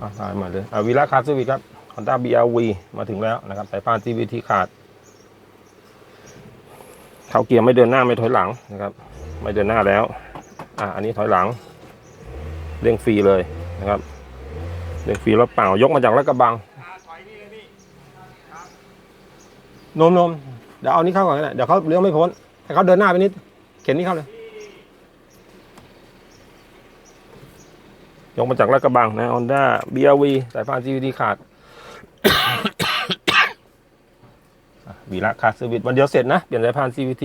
อะถ่ายมาเลยอะวีระคาร์สวิครับ Honda BRV มาถึงแล้วนะครับ สายพาน CVT ขาด เขาเกียร์ไม่เดินหน้าไม่ถอยหลังนะครับ ไม่เดินหน้าแล้ว อะอันนี้ถอยหลังเร่งฟรีเลยนะครับเร่งฟรีรถเปล่ายกมาจากรถกระบังนมนมเดี๋ยวเอานี้เข้าก่อนก็ได้เดี๋ยวเขาเลี้ยวไม่พ้นให้เขาเดินหน้าไปนิดเข็นนี้เข้าเลย ยกมาจากรถกระบังนะ Honda BRV สายพาน CVT ขาดวีระคาร์สวิตวันเดียวเสร็จนะ เปลี่ยนสายพาน CVT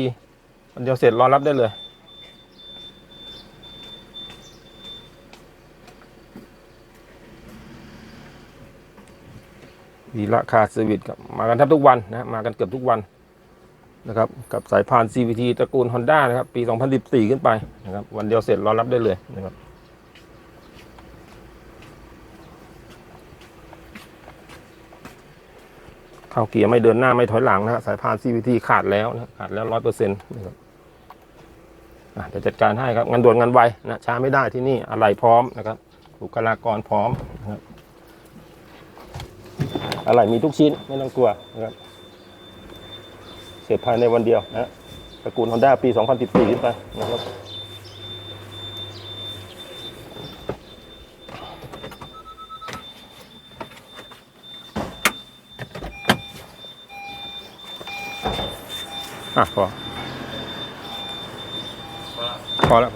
วันเดียวเสร็จรอรับได้เลยวีระคาร์สวิตกับมากันแทบทุกวันนะมากันเกือบทุกวันนะครับกับสายพาน CVT ตระกูล Honda นะครับ ปี 2014 ขึ้นไปนะครับวันเดียวเสร็จรอรับได้เลยนะครับ เข้าเกียร์ไม่เดินหน้าไม่ถอยหลังนะฮะสายพาน CVT ขาดแล้วนะขาดแล้วร้อยเปอร์เซ็นต์นะครับอะเดี๋ยวจัดการให้ครับงานด่วนงานไวนะช้าไม่ได้ที่นี่อะไรพร้อมนะครับบุคลากรพร้อมนะครับอะไรมีทุกชิ้นไม่ต้องกลัวนะครับเสร็จภายในวันเดียวนะตระกูล Honda ปี 2014ขึ้นไปนะครับ อะพอพอแล้ว